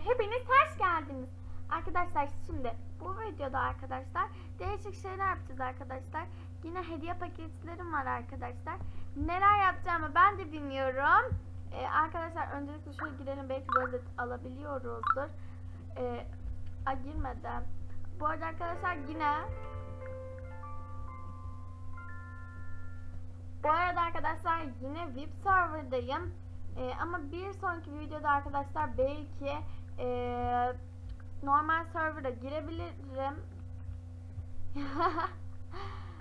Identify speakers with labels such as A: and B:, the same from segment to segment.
A: hepiniz hoş geldiniz. Arkadaşlar şimdi bu videoda arkadaşlar değişik şeyler yapacağız arkadaşlar. Yine hediye paketlerim var arkadaşlar. Neler yapacağımı ben de bilmiyorum. Ee, arkadaşlar öncelikle şöyle girelim belki rozet alabiliyoruzdur. Ee, a, girmeden. Bu arada arkadaşlar yine Bu arada arkadaşlar yine VIP serverdayım. Ee, ama bir sonraki videoda arkadaşlar belki ee, normal serverda girebilirim.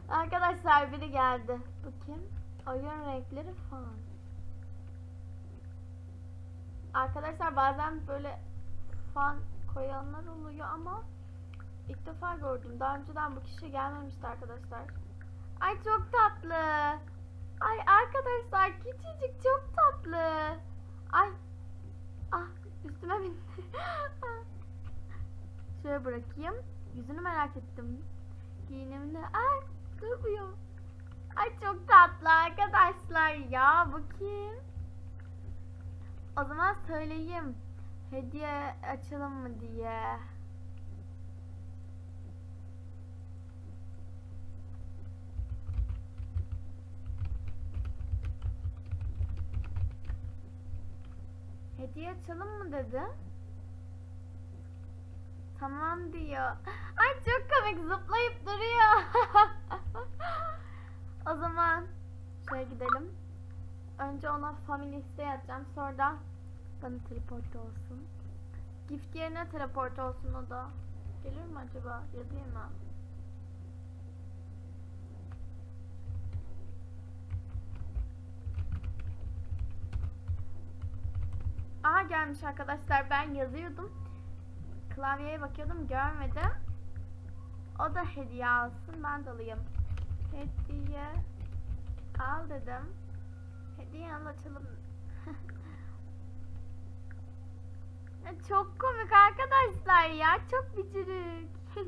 A: arkadaşlar biri geldi. Bu kim? Oyun renkleri falan. Arkadaşlar bazen böyle fan koyanlar oluyor ama ilk defa gördüm. Daha önceden bu kişi gelmemişti arkadaşlar. Ay çok tatlı. Ay arkadaşlar küçücük çok tatlı. Ay. Ah üstüme bindi. Şöyle bırakayım. Yüzünü merak ettim. Giyinimde. Ay durmuyor. Ay çok tatlı arkadaşlar ya. Kim? O zaman söyleyeyim. Hediye açalım mı diye. Hediye açalım mı dedi. Tamam diyor. Ay çok komik zıplayıp duruyor. o zaman şöyle gidelim. Önce ona family isteği atacağım. Sonra da bana teleport olsun. Gift yerine teleport olsun o da. Gelir mi acaba? Yazayım mı? Aha gelmiş arkadaşlar. Ben yazıyordum. Klavyeye bakıyordum. Görmedim. O da hediye alsın. Ben de alayım. Hediye al dedim. Hediye al açalım. Çok komik arkadaşlar ya. Çok bicirik.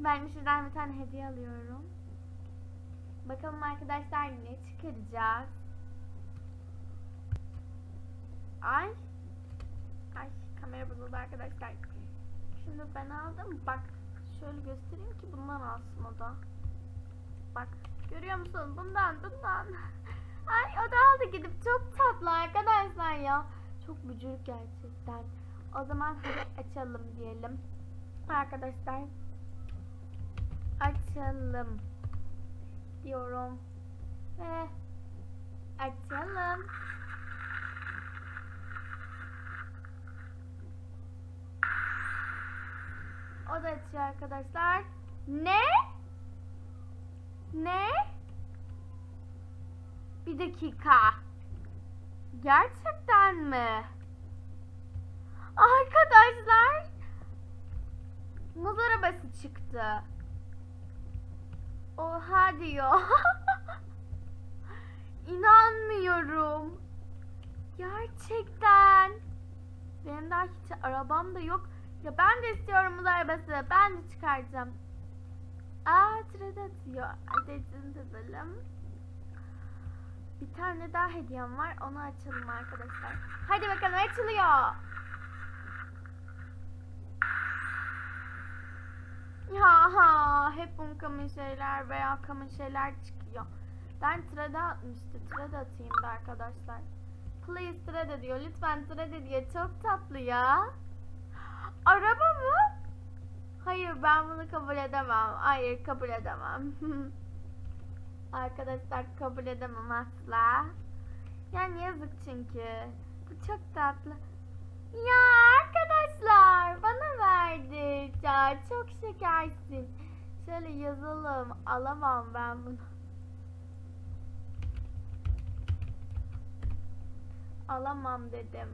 A: ben şuradan bir tane hediye alıyorum. Bakalım arkadaşlar ne çıkaracağız. Ay. Ay kamera bozuldu arkadaşlar. Şimdi ben aldım. Bak şöyle göstereyim ki bundan alsın o da. Bak görüyor musun? Bundan bundan. Ay o da aldı gidip çok tatlı arkadaşlar ya. Çok bücürük gerçekten. O zaman hadi açalım diyelim. Arkadaşlar. Açalım. Diyorum. Ve açalım. O da açıyor arkadaşlar. Ne? Ne? Bir dakika. Gerçekten mi? Arkadaşlar. Muz arabası çıktı. Oha diyor. İnanmıyorum. Gerçekten. Benim daha hiç arabam da yok. Ya ben de istiyorum muz arabası. Ben de çıkaracağım. Aa tırada atıyor. Hadi edelim. Bir tane daha hediyem var. Onu açalım arkadaşlar. Hadi bakalım açılıyor. Ya ha hep uncommon şeyler veya common şeyler çıkıyor. Ben trade atmıştı. Trade atayım da arkadaşlar. Please trade diyor. Lütfen trade diyor. Çok tatlı ya. Araba mı? Hayır ben bunu kabul edemem. Hayır kabul edemem. Arkadaşlar kabul edemem asla. Yani yazık çünkü. Bu çok tatlı. Ya arkadaşlar bana verdi. Ya çok şekersin. Şöyle yazalım. Alamam ben bunu. Alamam dedim.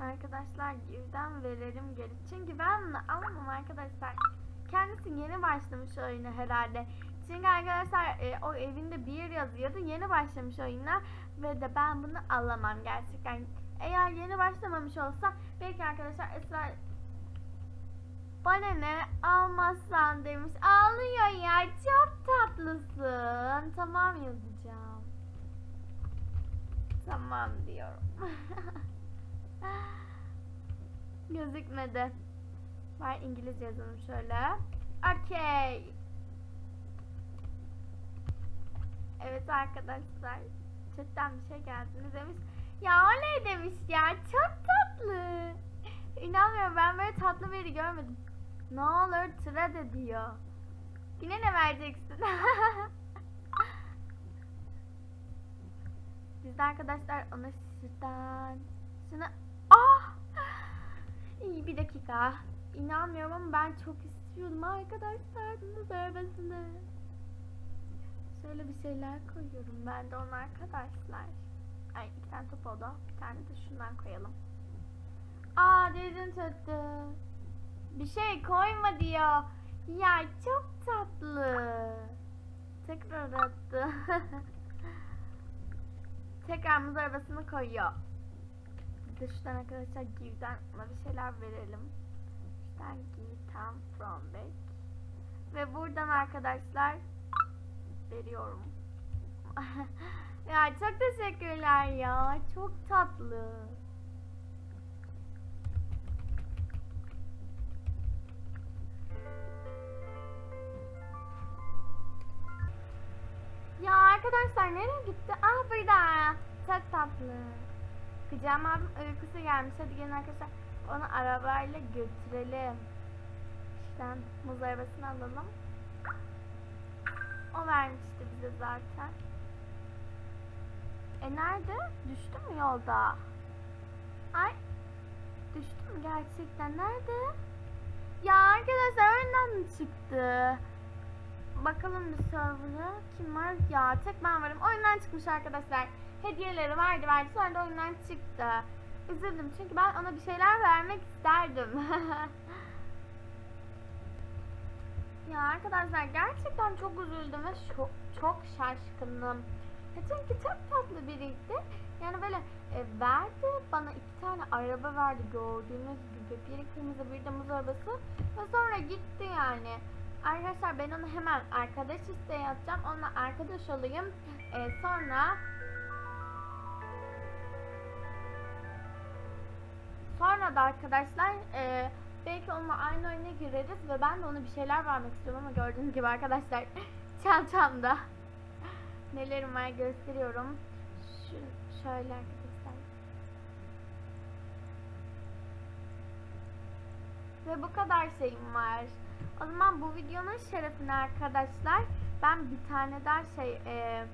A: Arkadaşlar girden verelim geri. Çünkü ben alamam arkadaşlar. Kendisi yeni başlamış oyuna herhalde. Çünkü arkadaşlar e, o evinde bir yazıyordu. Yeni başlamış oyuna ve de ben bunu alamam gerçekten. Eğer yeni başlamamış olsa belki arkadaşlar ısrar bana ne almazsan demiş. Ağlıyor ya çok tatlısın. tamam yazacağım. Tamam diyorum. Gözükmedi. Var İngilizce yazalım şöyle. Okey. Evet arkadaşlar. Chatten bir şey geldi. Demiş? Ya oley demiş ya. Çok tatlı. İnanmıyorum ben böyle tatlı biri görmedim. Ne olur tıra de diyor. Yine ne vereceksin? Biz de arkadaşlar ona şuradan şuna ah dakika İnanmıyorum ama ben çok istiyordum. Arkadaşlar bunu vermesini şöyle bir şeyler koyuyorum. Ben de ona arkadaşlar. Ay iki tane top oldu. Bir tane de şundan koyalım. Aa dedim tuttu bir şey koyma diyor. Ya çok tatlı. Tekrar attı. Tekrar muz arabasını koyuyor. De şuradan arkadaşlar Give'den ona bir şeyler verelim. Şuradan Give Tam From Back. Ve buradan arkadaşlar veriyorum. ya çok teşekkürler ya. Çok tatlı. Ya arkadaşlar nereye gitti? Ah burada. Çok tatlı. Kucağıma abim uykusu gelmiş. Hadi gelin arkadaşlar. Onu arabayla götürelim. İşte muz arabasını alalım. O vermişti bize zaten. E nerede? Düştü mü yolda? Ay. Düştü mü gerçekten? Nerede? Ya arkadaşlar önden çıktı? Bakalım bir server'a kim var? Ya tek ben varım. Oyundan çıkmış arkadaşlar. Hediyeleri verdi verdi sonra da oyundan çıktı. Üzüldüm çünkü ben ona bir şeyler vermek isterdim. ya arkadaşlar gerçekten çok üzüldüm ve çok, çok şaşkınım. Ya çünkü çok tatlı biriydi. Yani böyle e, verdi bana iki tane araba verdi gördüğünüz gibi. Biri kırmızı bir de muz arabası. Ve sonra gitti yani. Arkadaşlar ben onu hemen arkadaş isteği atacağım. Onunla arkadaş olayım. Ee, sonra sonra da arkadaşlar e, belki onunla aynı oyuna gireriz ve ben de ona bir şeyler vermek istiyorum ama gördüğünüz gibi arkadaşlar çantamda nelerim var gösteriyorum. Şu, şöyle arkadaşlar. Ve bu kadar şeyim var. O zaman bu videonun şerefine arkadaşlar ben bir tane daha şey e,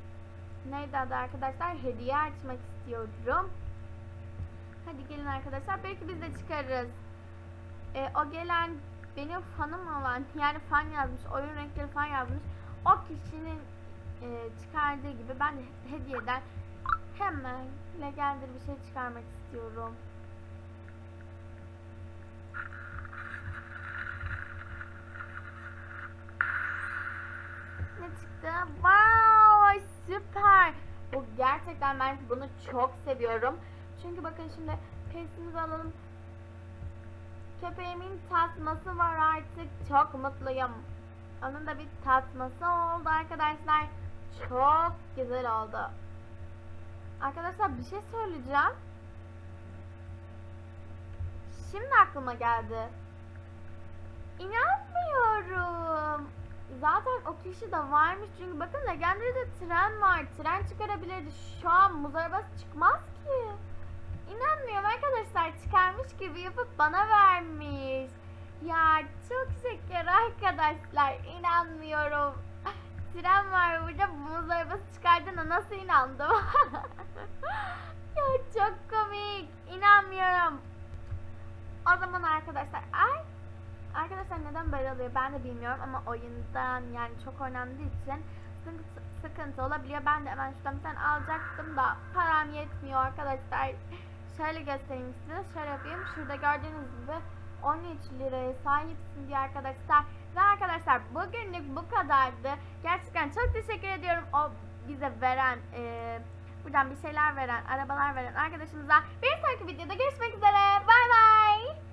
A: neydi adı arkadaşlar hediye açmak istiyorum. Hadi gelin arkadaşlar belki biz de çıkarız. E, o gelen benim fanım olan yani fan yazmış oyun renkleri fan yazmış. O kişinin e, çıkardığı gibi ben de hediyeden hemen legendir bir şey çıkarmak istiyorum. ne çıktı? Wow, süper. Bu gerçekten ben bunu çok seviyorum. Çünkü bakın şimdi pesimizi alalım. Köpeğimin tasması var artık. Çok mutluyum. Onun da bir tasması oldu arkadaşlar. Çok güzel oldu. Arkadaşlar bir şey söyleyeceğim. Şimdi aklıma geldi. İnanmıyorum. Zaten o kişi de varmış çünkü bakın Legendary'de tren var. Tren çıkarabilirdi. Şu an muz arabası çıkmaz ki. İnanmıyorum arkadaşlar çıkarmış gibi yapıp bana vermiş. Ya çok şeker arkadaşlar. İnanmıyorum. Tren var burada muz arabası çıkardığına nasıl inandım? ya çok komik. İnanmıyorum. O zaman arkadaşlar ay Arkadaşlar neden böyle oluyor ben de bilmiyorum ama oyundan yani çok oynandığı için sıkıntı, sıkıntı olabiliyor. Ben de hemen şuradan bir tane alacaktım da param yetmiyor arkadaşlar. Şöyle göstereyim size. Şöyle yapayım. Şurada gördüğünüz gibi 13 liraya sahipsin diye arkadaşlar. Ve arkadaşlar bugünlük bu kadardı. Gerçekten çok teşekkür ediyorum o bize veren e, buradan bir şeyler veren, arabalar veren arkadaşımıza. Bir sonraki videoda görüşmek üzere. Bay bay.